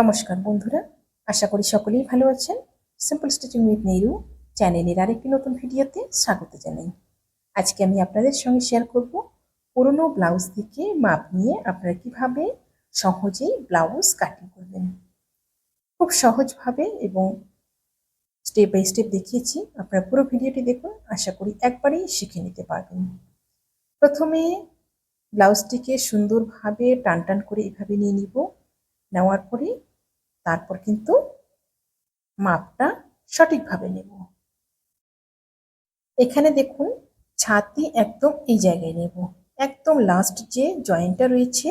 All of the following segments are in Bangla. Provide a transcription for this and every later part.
নমস্কার বন্ধুরা, আশা করি সকলেই ভালো আছেন। সিম্পল স্টিচিং উইথ নেহরু চ্যানেলের আরেকটি নতুন ভিডিওতে স্বাগত জানাই। আজকে আমি আপনাদের সঙ্গে শেয়ার করব পুরনো ব্লাউজ থেকে মাপ নিয়ে আপনারা কীভাবে সহজেই ব্লাউজ কাটিং করবেন। খুব সহজভাবে এবং স্টেপ বাই স্টেপ দেখিয়েছি, আপনারা পুরো ভিডিওটি দেখুন, আশা করি একবারেই শিখে নিতে পারবেন। প্রথমে ব্লাউজটিকে সুন্দরভাবে টান টান করে এভাবে নিয়ে নিব। নেওয়ার পরে তারপর কিন্তু মাপটা সঠিকভাবে নেব। এখানে দেখুন, ছাতি একদম এই জায়গায় নেব। একদম লাস্ট যে জয়েন্টটা রয়েছে,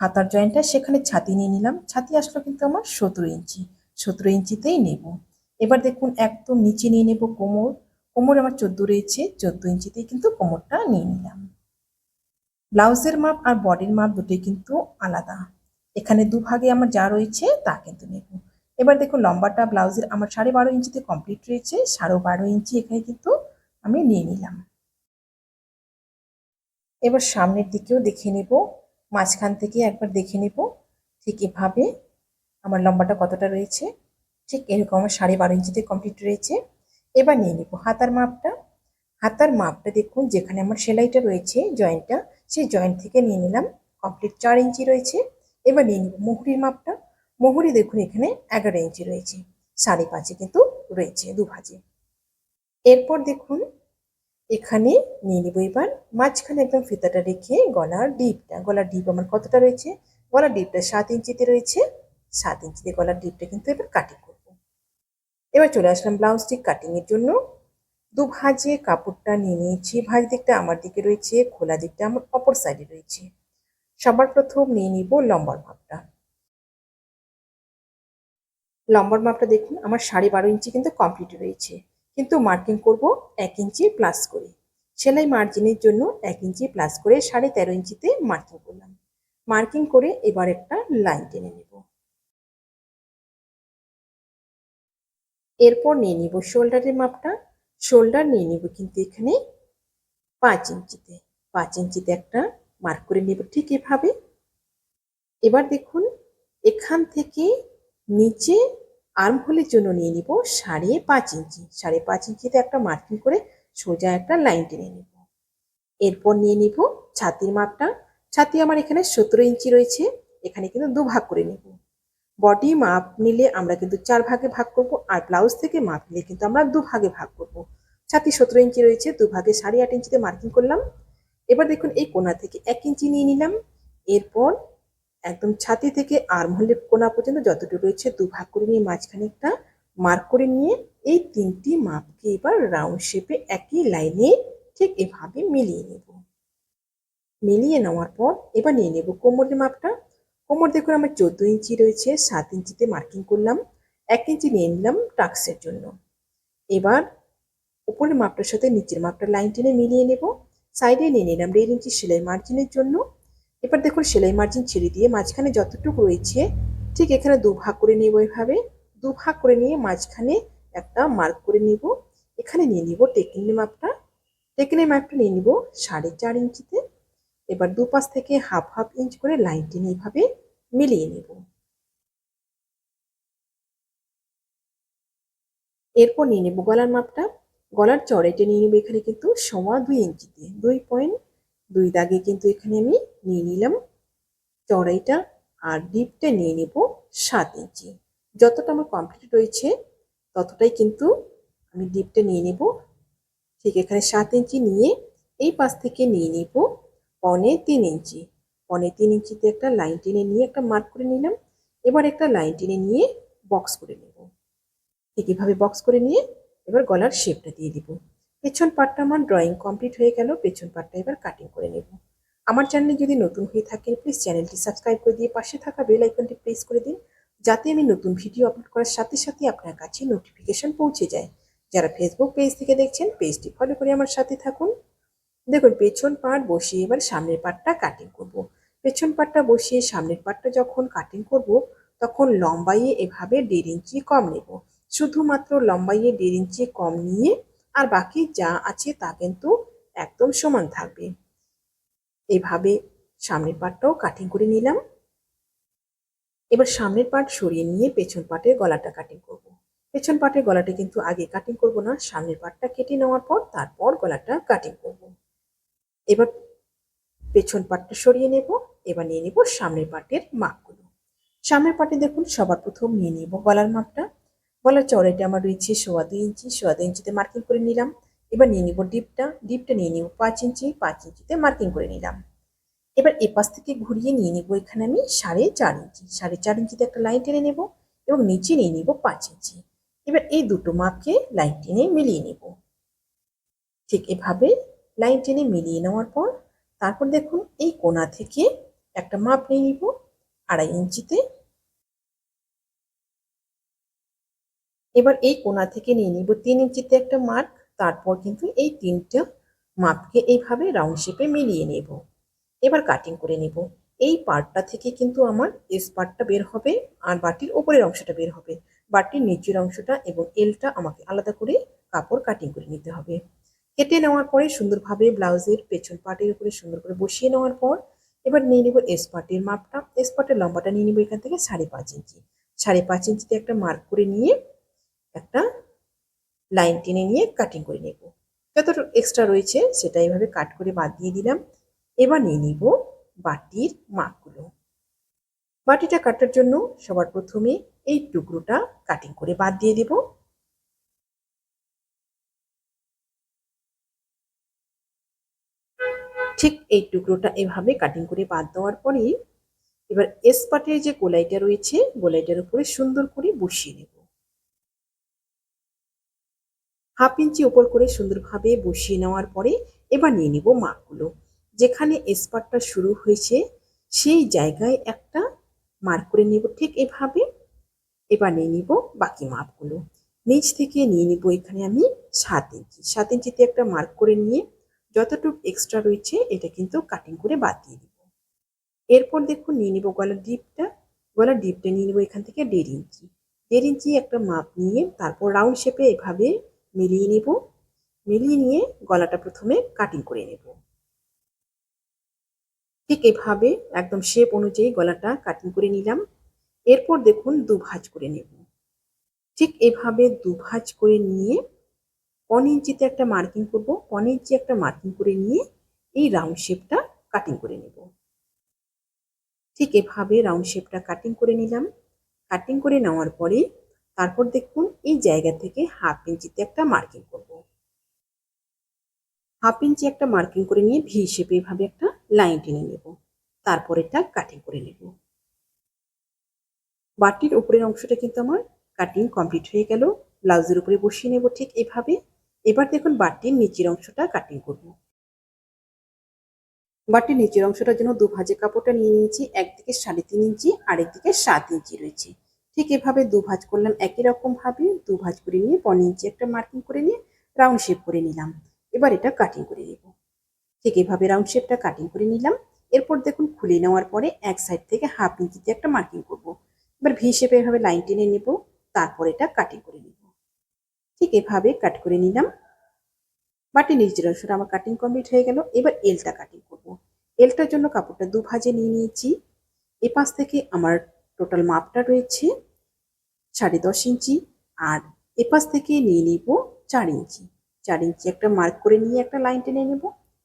হাতার জয়েন্টটা সেখানে ছাতি নিয়ে নিলাম। ছাতি আসলো কিন্তু আমার সতেরো ইঞ্চি। সতেরো ইঞ্চিতেই নেব। এবার দেখুন, একদম নিচে নিয়ে নেব কোমর। কোমর আমার চোদ্দ রয়েছে, চোদ্দ ইঞ্চিতেই কিন্তু কোমরটা নিয়ে নিলাম। ব্লাউজের মাপ আর বডির মাপ দুটোই কিন্তু আলাদা। এখানে দুভাগে আমার যা রয়েছে তা কিন্তু নেব। এবার দেখুন লম্বাটা ব্লাউজের আমার সাড়ে বারো ইঞ্চিতে কমপ্লিট রয়েছে, সাড়ে বারো ইঞ্চি এখানে কিন্তু আমি নিয়ে নিলাম। এবার সামনের দিকেও দেখে নেব, মাঝখান থেকে একবার দেখে নেব ঠিক এভাবে আমার লম্বাটা কতটা রয়েছে। ঠিক এরকম আমার সাড়ে বারো ইঞ্চিতে কমপ্লিট রয়েছে। এবার নিয়ে নেব হাতার মাপটা। হাতার মাপটা দেখুন, যেখানে আমার সেলাইটা রয়েছে, জয়েন্টটা, সেই জয়েন্ট থেকে নিয়ে নিলাম। কমপ্লিট চার ইঞ্চি রয়েছে। এবার নিয়ে নিব মুহুরির মাপটা। মুহুরি দেখুন এখানে এগারো ইঞ্চি রয়েছে, সাড়ে পাঁচে কিন্তু রয়েছে, দু ভাজে। এরপর দেখুন এখানে নিয়ে নিব এবার, মাঝখানে একদম ফিতাটা রেখে গলার ডিপটা, গলার ডিপ আমার কতটা রয়েছে? গলার ডিপটা সাত ইঞ্চিতে রয়েছে, সাত ইঞ্চিতে গলার ডিপটা কিন্তু এবার কাটিং করব। এবার চলে আসলাম ব্লাউজ ঠিক কাটিং এর জন্য। দু ভাজে কাপড়টা নিয়ে নিয়েছি, ভাজ দিকটা আমার দিকে রয়েছে, খোলা দিকটা আমার অপর সাইডে রয়েছে। সবার প্রথম নিয়ে নিব লম্বার মাপটা। লম্বার মাপটা দেখুন, আমার সাড়ে বারো ইঞ্চি কিন্তু কমপ্লিট রয়েছে। কিন্তু মার্কিং করব এক ইঞ্চি প্লাস করে। সেলাই মার্জিনের জন্য এক ইঞ্চি প্লাস করে সাড়ে তেরো ইঞ্চিতে মার্কিং করলাম। মার্কিং করে এবার একটা লাইন টেনে নেব। এরপর নিয়ে নিব শোল্ডারের মাপটা। শোল্ডার নিয়ে নিব কিন্তু এখানে পাঁচ ইঞ্চিতে। পাঁচ ইঞ্চিতে একটা মার্ক করে নেব। ঠিক এভাবে। এবার দেখুন, এখান থেকে নিচে আর্ম হোলের জন্য নিয়ে নিব সাড়ে পাঁচ ইঞ্চি। সাড়ে পাঁচ ইঞ্চিতে একটা মার্কিং করে সোজা একটা লাইন টেনে নেব। এরপর নিয়ে নিব ছাতির মাপটা। ছাতি আমার এখানে সতেরো ইঞ্চি রয়েছে, এখানে কিন্তু দু ভাগ করে নেব। বডি মাপ নিলে আমরা কিন্তু চার ভাগে ভাগ করব আর ব্লাউজ থেকে মাপ নিলে কিন্তু আমরা দু ভাগে করব। ছাতি সতেরো ইঞ্চি রয়েছে দু ভাগে সাড়ে আট ইঞ্চিতে মার্কিং করলাম। এবার দেখুন এই কোনা থেকে এক ইঞ্চি নিয়ে নিলাম। এরপর একদম ছাতি থেকে আর্মহোলের কোনা পর্যন্ত যতটুকু রয়েছে দু ভাগ করে নিয়ে মাঝখানে একটা মার্ক করে নিয়ে এই তিনটি মাপকে এবার রাউন্ড শেপে একই লাইনে ঠিক এভাবে মিলিয়ে নেব। মিলিয়ে নেওয়ার পর এবার নিয়ে নেব কোমরের মাপটা। কোমর দেখুন আমার চোদ্দ ইঞ্চি রয়েছে, সাত ইঞ্চিতে মার্কিং করলাম, এক ইঞ্চি নিয়ে নিলাম টাক্সের জন্য। এবার উপরের মাপটার সাথে নিচের মাপটা লাইন টেনে মিলিয়ে নেব। সাইডে নিয়ে নিলাম দেড় ইঞ্চি সেলাই মার্জিনের জন্য। এবার দেখুন সেলাই মার্জিন ছেড়ে দিয়ে মাঝখানে যতটুকু রয়েছে, ঠিক এখানে দু ভাগ করে নেব এভাবে। দু ভাগ করে নিয়ে মাঝখানে একটা মার্ক করে নিব। এখানে নিয়ে নিব টেকিনের মাপটা। টেকিনের মাপটা নিয়ে নিব সাড়ে চার ইঞ্চিতে। এবার দুপাশ থেকে হাফ হাফ ইঞ্চ করে লাইন টেনে এইভাবে মিলিয়ে নেব। এরপর নিয়ে নেব গলার মাপটা। গলার চড়াইটা নিয়ে নেব এখানে কিন্তু সোয়া দুই ইঞ্চিতে। দুই পয়েন্ট দুই দাগে কিন্তু এখানে আমি নিয়ে নিলাম চড়াইটা আর ডিপটা নিয়ে নেব সাত ইঞ্চি। যতটা আমার কমপ্লিট রয়েছে ততটাই কিন্তু আমি ডিপটা নিয়ে নেব। ঠিক এখানে সাত ইঞ্চি নিয়ে এই পাশ থেকে নিয়ে নেব পনে তিন ইঞ্চি। পনে তিন ইঞ্চিতে একটা লাইন টেনে নিয়ে একটা মার্ক করে নিলাম। এবার একটা লাইন টেনে নিয়ে বক্স করে নেব। ঠিক এভাবে বক্স করে নিয়ে এবার গলার শেপটা দিয়ে দিব। পেছন পাটটা আমার ড্রয়িং কমপ্লিট হয়ে গেল, পেছন পাটটা এবার কাটিং করে নেব। আমার চ্যানেলে যদি নতুন হয়ে থাকেন প্লিজ চ্যানেলটি সাবস্ক্রাইব করে দিয়ে পাশে থাকা বেল আইকনটি প্রেস করে দিন, যাতে আমি নতুন ভিডিও আপলোড করার সাথে সাথে আপনার কাছে নোটিফিকেশন পৌঁছে যায়। যারা ফেসবুক পেজ থেকে দেখছেন পেজটি ফলো করে আমার সাথে থাকুন। দেখুন, পেছন পাট বসিয়ে এবার সামনের পাটটা কাটিং করব। পেছন পাটটা বসিয়ে সামনের পাটটা যখন কাটিং করব, তখন লম্বাইয়ে এভাবে দেড় ইঞ্চি কম নেব। শুধুমাত্র লম্বাইয়ে দেড় ইঞ্চি কম নিয়ে আর বাকি যা আছে তা কিন্তু একদম সমান থাকবে এভাবে সামনের পাটটাও কাটিং করে নিলাম এবার সামনের পাট সরিয়ে নিয়ে পেছন পাটের গলাটা কাটিং করব। পেছন পাটের গলাটা কিন্তু আগে কাটিং করব না, সামনের পাটটা কেটে নেওয়ার পর তারপর গলাটা কাটিং করব। এবার পেছন পাটটা সরিয়ে নেব, এবার নিয়ে নেব সামনের পাটের মাপগুলো সামনের পাটে দেখুন সবার প্রথম নিয়ে নেব গলার মাপটা গলার চড়াইটা আমার রয়েছে সোয়া দুই ইঞ্চি, সোয়া দুই ইঞ্চিতে মার্কিং করে নিলাম। এবার নিয়ে নিব ডিপটা ডিপটা নিয়ে নিব পাঁচ ইঞ্চি, পাঁচ ইঞ্চিতে মার্কিং করে নিলাম। এবার এপাশ থেকে ঘুরিয়ে নিয়ে নিব এখানে আমি সাড়ে চার ইঞ্চি, সাড়ে চার ইঞ্চিতে একটা লাইন টেনে নেব এবং নিচে নিয়ে নিব পাঁচ ইঞ্চি। এবার এই দুটো মাপকে লাইন টেনে মিলিয়ে নেব। ঠিক এভাবে লাইন টেনে মিলিয়ে নেওয়ার পর, তারপর দেখুন এই কোনা থেকে একটা মাপ নিয়ে নিব, আড়াই ইঞ্চিতে এবার এই কোনা থেকে নিয়ে নিব তিন ইঞ্চিতে একটা মার্ক, তারপর কিন্তু এই তিনটা মাপকে এইভাবে রাউন্ড শেপে মিলিয়ে নেব। এবার কাটিং করে নেব। এই পার্টটা থেকে কিন্তু আমার এস পার্টটা বের হবে আর বাটির ওপরের অংশটা বের হবে। বাটির নিচের অংশটা এবং এলটা আমাকে আলাদা করে কাপড় কাটিং করে নিতে হবে। কেটে নেওয়ার পরে সুন্দরভাবে ব্লাউজের পেছন পার্টের উপরে সুন্দর করে বসিয়ে নেওয়ার পর এবার নিয়ে নিব এস পার্টের মাপটা। এস পার্টের লম্বাটা নিয়ে নিব এখান থেকে সাড়ে পাঁচ ইঞ্চি। সাড়ে পাঁচ ইঞ্চিতে একটা মার্ক করে নিয়ে একটা লাইন টেনে নিয়ে কাটিং করে নেব। যতটুকু এক্সট্রা রয়েছে সেটা এইভাবে কাট করে বাদ দিয়ে দিলাম। এবার নিয়ে নিব বাটির মাপগুলো। বাটিটা কাটার জন্য সবার প্রথমে এই টুকরোটা কাটিং করে বাদ দিয়ে দেব। ঠিক এই টুকরোটা এভাবে কাটিং করে বাদ দেওয়ার পরে এবার এস পাটের যে গোলাইটা রয়েছে, গোলাইটার উপরে সুন্দর করে বসিয়ে নেব। হাফ ইঞ্চি ওপর করে সুন্দরভাবে বসিয়ে নেওয়ার পরে এবার নিয়ে নিব মাপগুলো। যেখানে স্পারটা শুরু হয়েছে, সেই জায়গায় একটা মার্ক করে নিব ঠিক এভাবে। এবার নিয়ে নিব বাকি মাপগুলো। নিচ থেকে নিয়ে নিব এখানে আমি সাত ইঞ্চি। সাত ইঞ্চিতে একটা মার্ক করে নিয়ে যতটুকু এক্সট্রা রয়েছে এটা কিন্তু কাটিং করে বাদ দিয়ে দিব। এরপর দেখুন নিয়ে নিব গলার ডিপটা। গলার ডিপটা নিয়ে নিব এখান থেকে দেড় ইঞ্চি। দেড় ইঞ্চি একটা মাপ নিয়ে তারপর রাউন্ড শেপে এভাবে মিলিয়ে নেব। মিলিয়ে নিয়ে গলাটা প্রথমে কাটিং করে নেব। ঠিক এভাবে একদম শেপ অনুযায়ী গলাটা কাটিং করে নিলাম। এরপর দেখুন দু ভাঁজ করে নেব। ঠিক এভাবে দু ভাঁজ করে নিয়ে পন ইঞ্চিতে একটা মার্কিং করব। ইঞ্চি একটা মার্কিং করে নিয়ে এই রাউন্ড শেপটা কাটিং করে নেব। ঠিক এভাবে রাউন্ড শেপটা কাটিং করে নিলাম। কাটিং করে নেওয়ার পরে তারপর দেখুন এই জায়গা থেকে হাফ ইঞ্চিতে একটা মার্কিং করব। হাফ ইঞ্চি একটা মার্কিং করে নিয়ে ভি শেপে এভাবে একটা লাইন টেনে নেব। তারপর এটা কাটিং করে নেব। বাটির উপরের অংশটা কিন্তু আমার কাটিং কমপ্লিট হয়ে গেল। ব্লাউজের উপরে বসিয়ে নেব ঠিক এভাবে। এবার দেখুন বাটির নিচের অংশটা কাটিং করব। বাটির নিচের অংশটার জন্য দু ভাজে কাপড়টা নিয়ে নিয়েছি। একদিকে সাড়ে তিন ইঞ্চি, আরেকদিকে সাত ইঞ্চি রয়েছে। ঠিক এভাবে দু ভাঁজ করলাম একই রকম ভাবে, দু ভাজ করে নিয়ে পনেরো ইঞ্চি একটা মার্কিং করে নিয়ে রাউন্ড শেপ করে নিলাম। এবার এটা কাটিং করে নেব। ঠিক এভাবে রাউন্ড শেপটা কাটিং করে নিলাম। এরপর দেখুন খুলে নেওয়ার পরে এক সাইড থেকে হাফ ইঞ্চিতে একটা মার্কিং করব। এবার ভি শেপে এভাবে লাইন টেনে নেব, তারপর এটা কাটিং করে নেব। ঠিক এভাবে কাট করে নিলাম। বাটি নিচের অংশটা আমার কাটিং কমপ্লিট হয়ে গেল। এবার এলটা কাটিং করব। এলটার জন্য কাপড়টা দু ভাজে নিয়ে নিয়েছি। এ পাশ থেকে আমার টোটাল মাপটা রয়েছে। সাড়ে দশ ইঞ্চি আর এপাশ থেকে নিয়ে নিব চার ইঞ্চি। চার ইঞ্চি একটা মার্ক করে নিয়ে একটা লাইন টেনে নেব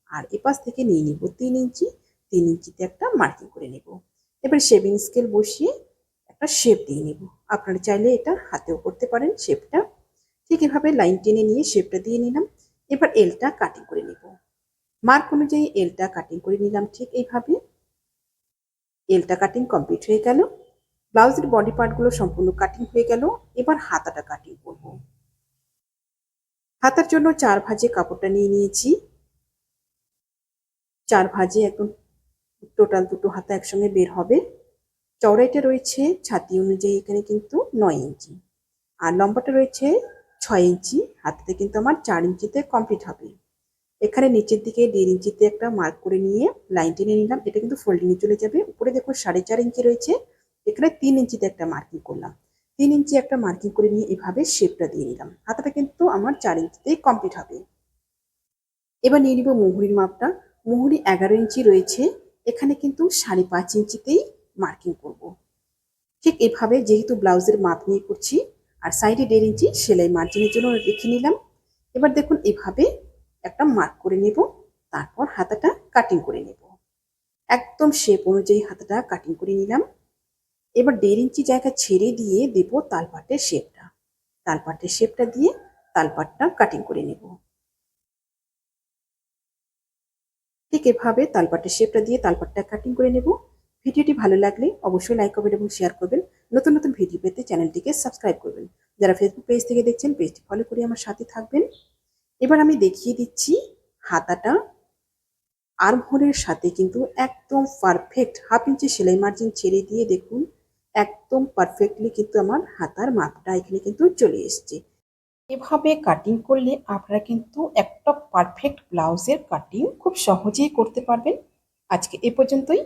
আর এপাশ থেকে নিয়ে নিব তিন ইঞ্চি। তিন ইঞ্চিতে একটা মার্কিং করে নেব। এবার শেভিং স্কেল বসিয়ে একটা শেপ দিয়ে নেব। আপনারা চাইলে এটা হাতেও করতে পারেন শেপটা ঠিক এভাবে লাইন টেনে নিয়ে শেপটা দিয়ে নিলাম। এবার এলটা কাটিং করে নেব। মার্ক অনুযায়ী এলটা কাটিং করে নিলাম ঠিক এইভাবে। এলটা কাটিং কমপ্লিট হয়ে গেল। ব্লাউজের বডি পার্টগুলো সম্পূর্ণ কাটিং হয়ে গেল। এবার হাতাটা কাটিং করব। হাতার জন্য চার ভাজে কাপড়টা নিয়ে নিয়েছি। চার ভাজে একদম টোটাল দুটো হাতা একসঙ্গে বের হবে। চওড়াইটা রয়েছে ছাতি অনুযায়ী, এখানে কিন্তু নয় ইঞ্চি। আর লম্বাটা রয়েছে ছয় ইঞ্চি হাতাতে কিন্তু আমার চার ইঞ্চিতে কমপ্লিট হবে। এখানে নিচের দিকে দেড় ইঞ্চিতে একটা মার্ক করে নিয়ে লাইন টেনে নিলাম। এটা কিন্তু ফোল্ডিংয়ে চলে যাবে। উপরে দেখুন সাড়ে চার ইঞ্চি রয়েছে। এখানে তিন ইঞ্চিতে একটা মার্কিং করলাম। তিন ইঞ্চি একটা মার্কিং করে নিয়ে এভাবে শেপটা দিয়ে নিলাম। হাতাটা কিন্তু আমার চার ইঞ্চিতেই কমপ্লিট হবে। এবার নিয়ে নিব মুহুরির মাপটা। মুহুরি এগারো ইঞ্চি রয়েছে। এখানে কিন্তু সাড়ে পাঁচ ইঞ্চিতেই মার্কিং করব। ঠিক এভাবে যেহেতু ব্লাউজের মাপ নিয়ে করছি, আর সাইডে দেড় ইঞ্চি সেলাই মার্জিনের জন্য রেখে নিলাম। এবার দেখুন এভাবে একটা মার্ক করে নেব, তারপর হাতাটা কাটিং করে নেব। একদম শেপ অনুযায়ী হাতাটা কাটিং করে নিলাম। এবার দেড় ইঞ্চি জায়গা ছেড়ে দিয়ে দেব তালপাটের শেপটা। তালপাটের শেপটা দিয়ে তালপাটটা কাটিং করে নেব। ঠিক এভাবে তালপাটের শেপটা দিয়ে তালপাটটা কাটিং করে নেব। ভিডিওটি ভালো লাগলে অবশ্যই লাইক করবেন এবং শেয়ার করবেন। নতুন নতুন ভিডিও পেতে চ্যানেলটিকে সাবস্ক্রাইব করবেন। যারা ফেসবুক পেজ থেকে দেখছেন পেজটি ফলো করে আমার সাথে থাকবেন। এবার আমি দেখিয়ে দিচ্ছি হাতাটা। আর্মহোলের সাথে কিন্তু একদম পারফেক্ট হাফ ইঞ্চি সেলাই মার্জিন ছেড়ে দিয়ে দেখুন। একদম পারফেক্টলি কিন্তু আমার হাতার মাপটা এখানে কিন্তু চলে এসছে। এভাবে কাটিং করলে আপনারা কিন্তু একটা পারফেক্ট ব্লাউজের কাটিং খুব সহজেই করতে পারবেন। আজকে এ পর্যন্তই।